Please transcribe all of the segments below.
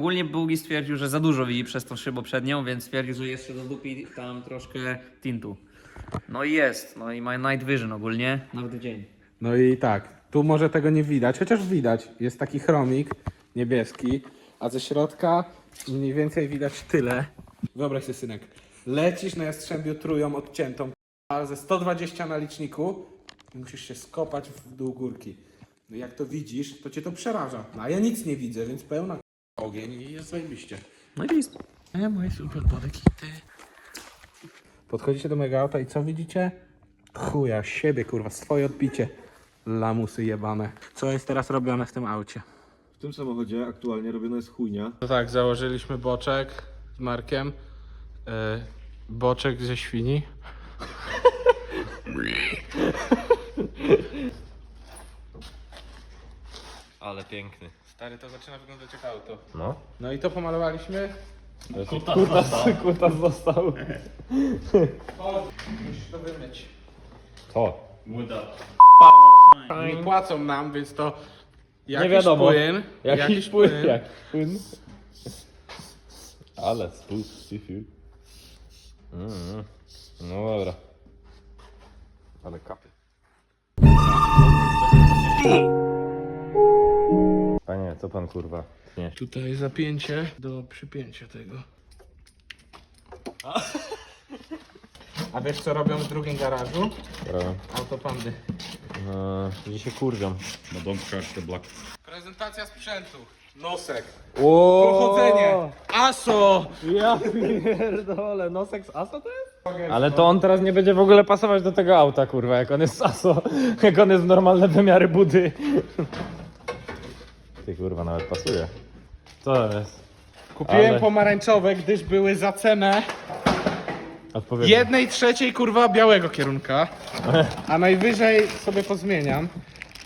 Ogólnie Bugi stwierdził, że za dużo widzi przez tą szybę przednią, więc stwierdził, że jeszcze dodupi tam troszkę tintu. No i jest, no i ma night vision ogólnie, nawet dzień. No i tak, tu może tego nie widać, chociaż widać. Jest taki chromik niebieski, a ze środka mniej więcej widać tyle. Wyobraź sobie, synek, lecisz na jastrzębiu tróją odciętą, a ze 120 na liczniku musisz się skopać w dół górki. No jak to widzisz, to cię to przeraża. No, a ja nic nie widzę, więc pełna ogień i jest zajebiście. No i jest. E, moje super podekity. Podchodzicie do mojego auta i co widzicie? Chuja, siebie kurwa, swoje odbicie. Lamusy jebane. Co jest teraz robione w tym aucie? W tym samochodzie aktualnie robiona jest chujnia. No tak, założyliśmy boczek z Markiem. E, boczek ze świni. Ale piękny. Stary, to zaczyna wyglądać jak auto. No. No i to pomalowaliśmy. Kutas, kutas został. Musisz to wymyć. Co? Nie płacą nam, więc to jakiś Nie wiadomo. płyn. Jakiś płyn. Jak płyn. Ale spusty film. Mm. No dobra. Ale kapie. Co pan kurwa? Nie. Tutaj zapięcie do przypięcia tego. A wiesz co robią w drugim garażu? Dobra. Autopandy. No, dzisiaj kurwiam. No don't crash the block. Prezentacja sprzętu. Nosek. Pochodzenie. ASO. Ja pierdolę, nosek z ASO to jest? Ale to on teraz nie będzie w ogóle pasować do tego auta, kurwa, jak on jest z ASO, jak on jest w normalne wymiary budy. Ty kurwa, nawet pasuje. Co to jest? Kupiłem Ale- pomarańczowe, gdyż były za cenę Odpowiednio. jednej trzeciej kurwa białego kierunka. A najwyżej sobie pozmieniam.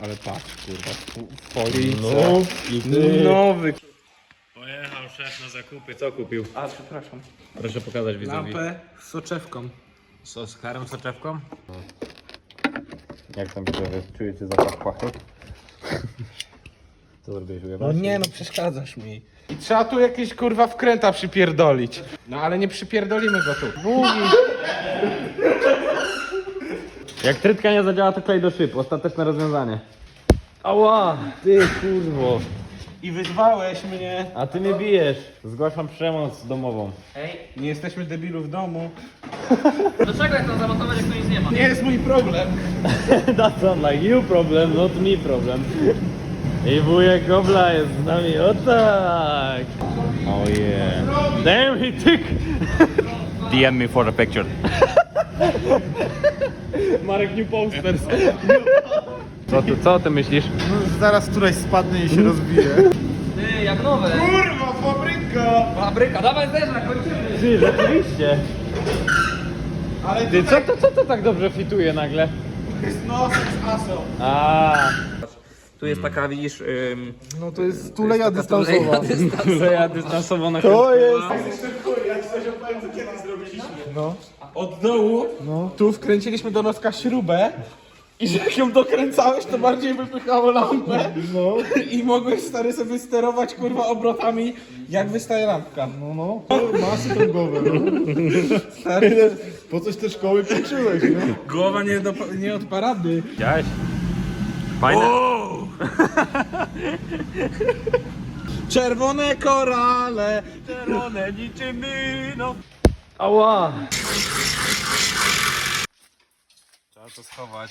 Ale patrz, kurwa, folice. No, i ty. Nowy. Pojechał szef na zakupy, co kupił? A, przepraszam. Proszę pokazać widzowi. Lampę z soczewką. Z Oskarem soczewką? Jak tam widzowie, czujecie zapach pachy? Co zrobiłeś? No nie no, przeszkadzasz mi. I trzeba tu jakieś kurwa wkręta przypierdolić. No ale nie przypierdolimy go tu. Długi. Jak trytka nie zadziała, to klej do szyb. Ostateczne rozwiązanie. Ała, ty kurwo. I wyzwałeś mnie. A ty mnie bijesz. Zgłaszam przemoc domową. Ej, Nie jesteśmy debilu w domu. dlaczego jak to zamontować, jak to nic nie ma? Nie jest mój problem. That's not like you problem, not me problem. I wujek Gobla jest z nami, o tak! Oh yeah. Damn, he took! DM me for a picture. Marek New Posters. Co ty, co ty myślisz? Zaraz któraś spadnie i się rozbije. Ty, jak nowe. Kurwa, fabryka! Fabryka, dawaj zderzak, kończymy. Ty, rzeczywiście. Ale Ty, co to, co to tak dobrze fituje nagle? jest nosek z ASO. A, Tu jest taka, widzisz, ym, No to jest tuleja dystansowa. ja dystansowo na To jest... Od dołu No. tu wkręciliśmy do noska śrubę i że jak ją dokręcałeś, to bardziej wypychało lampę No. i mogłeś stary sobie sterować kurwa obrotami jak wystaje lampka. No, no. Masy tą głowę, no. Stary, Po coś te szkoły kończyłeś, nie? głowa nie, do, nie od parady. Widziałeś? Fajne. Czerwone korale. Czerwone niczym no. Ała! Trzeba to schować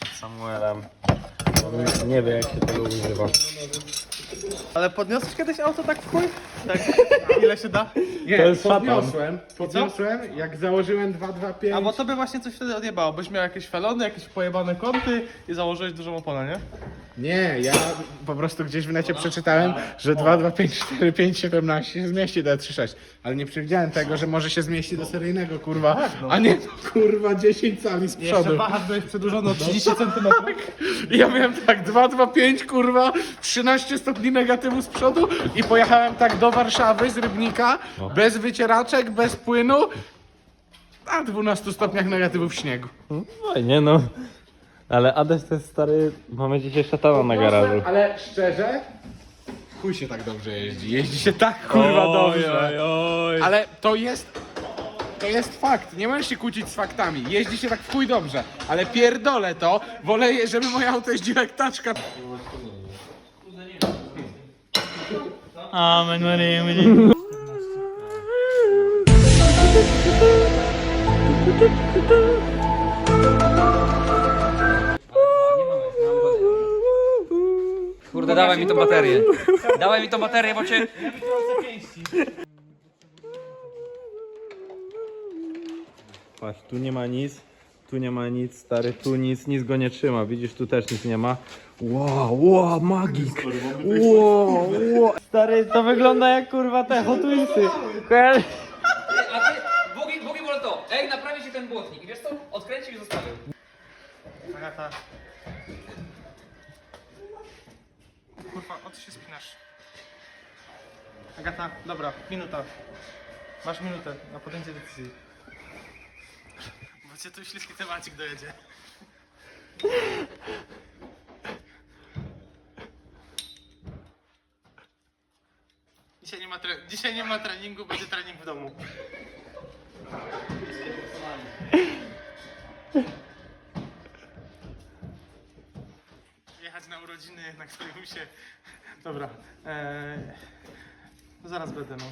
przed Samuelem. On nie wie jak się tego używa. Ale podniosłeś kiedyś auto tak w chuj? Tak, ile się da? Nie, To jest szatan. podniosłem, podniosłem, jak założyłem 225. A bo to by właśnie coś wtedy odjebało, byś miał jakieś felony, jakieś pojebane kąty i założyłeś dużą oponę, nie? Nie, ja po prostu gdzieś w necie przeczytałem, że 2, 2, 5, 4, 5, 17 się zmieści do 3, 6. Ale nie przewidziałem tego, że może się zmieści do seryjnego, kurwa. A nie, kurwa, 10 cali z Jeszcze przodu. wahacz byłeś przedłużony o 30 cm. I ja miałem tak 2, 2, 5, kurwa, 13 stopni negatywu z przodu i pojechałem tak do Warszawy z Rybnika, bez wycieraczek, bez płynu, na 12 stopniach negatywu w śniegu. Fajnie no. Ale Ades to jest stary, mamy dzisiaj szatana na garażu. Ale szczerze, chuj się tak dobrze jeździ. Jeździ się tak kurwa dobrze. oj. Ale to jest. To jest fakt. Nie możesz się kłócić z faktami. Jeździ się tak w chuj dobrze. Ale pierdolę to. Wolę, żeby moje auto jeździło jak taczka. Amen, Maria, Maria. Kurde, dawaj mi tą baterię. Dawaj mi tą baterię, bo cię... Patrz, tu nie ma nic, tu nie ma nic, stary, tu nic, nic go nie trzyma, widzisz, tu też nic nie ma. Wow, wow, magik! Wow, wow. Stary, to wygląda jak kurwa te Hot Wheelsy. Kojarzy- A ty, Bogi, Bogi wolę to. Ej, naprawi się ten błotnik. Wiesz co? Odkręcił i zostawił. Agata. Kurwa, o co się spinasz? Agata, dobra, minuta. Masz minutę na podjęcie decyzji. Bo cię tu śliski temacik dojedzie. Dzisiaj nie ma, tre- Dzisiaj nie ma treningu, będzie trening w domu. Urodziny na którym się... Dobra. Eee, zaraz będę, no.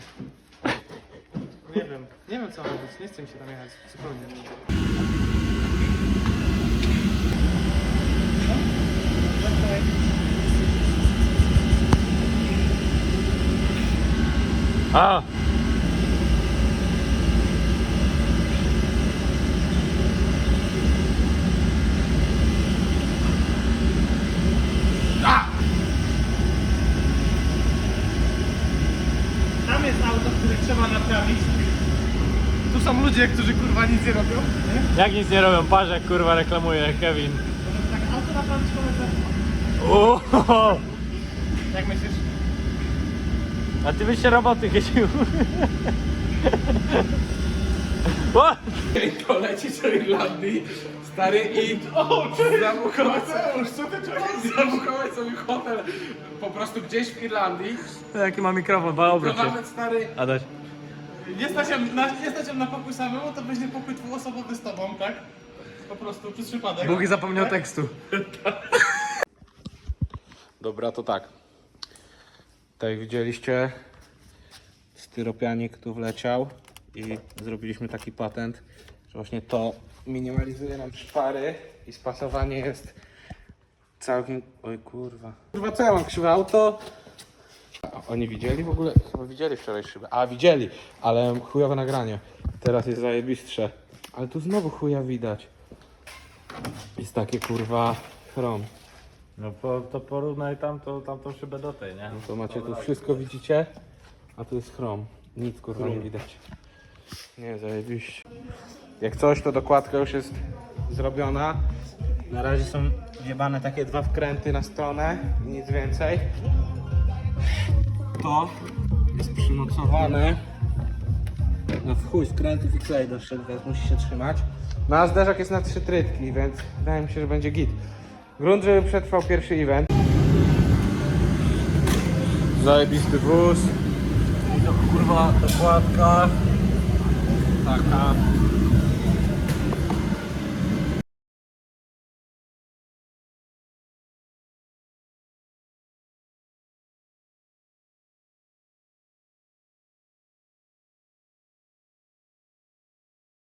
Nie wiem, nie wiem co robić, nie chcę mi się tam jechać, zupełnie. A! Tam jest auto, które trzeba naprawić. Tu są ludzie, którzy kurwa nic nie robią. Nie? Jak nic nie robią, patrz jak kurwa reklamuje Kevin. Tak, auto koledze. Uuu. Jak myślisz? A ty byś się roboty chycił. To lecieć do Irlandii. Stary i zabukować sobie, zabukować sobie hotel po prostu gdzieś w Irlandii. Jaki ma mikrofon, ba To nawet stary Adaś. Nie stać na, nie stać na pokój samemu, to będzie pokój dwuosobowy z tobą, tak? Po prostu przez przypadek. Bugi zapomniał tekstu. Dobra, to tak. Tutaj widzieliście styropianik tu wleciał i zrobiliśmy taki patent, że właśnie to minimalizuje nam szpary i spasowanie jest całkiem... Oj kurwa. Kurwa, co ja mam krzywe auto? A Oni widzieli w ogóle? Chyba widzieli wczoraj szybę. A, widzieli, ale chujowe nagranie. Teraz jest zajebistsze. Ale tu znowu chuja widać. Jest takie kurwa chrom. No po, to porównaj tamto, tamtą szybę do tej, nie? To macie tu wszystko widzicie, a tu jest chrom. Nic kurwa nie widać. Nie, zajebiście. Jak coś, to dokładka już jest zrobiona. Na razie są wjebane takie dwa wkręty na stronę nic więcej. To jest przymocowane. W chuj, skrętów i klej doszedł, więc musi się trzymać. No a zderzak jest na trzy trytki, więc wydaje mi się, że będzie git. Grunt, żeby przetrwał pierwszy event. Zajebisty wóz. Kurwa, dokładka. Taka.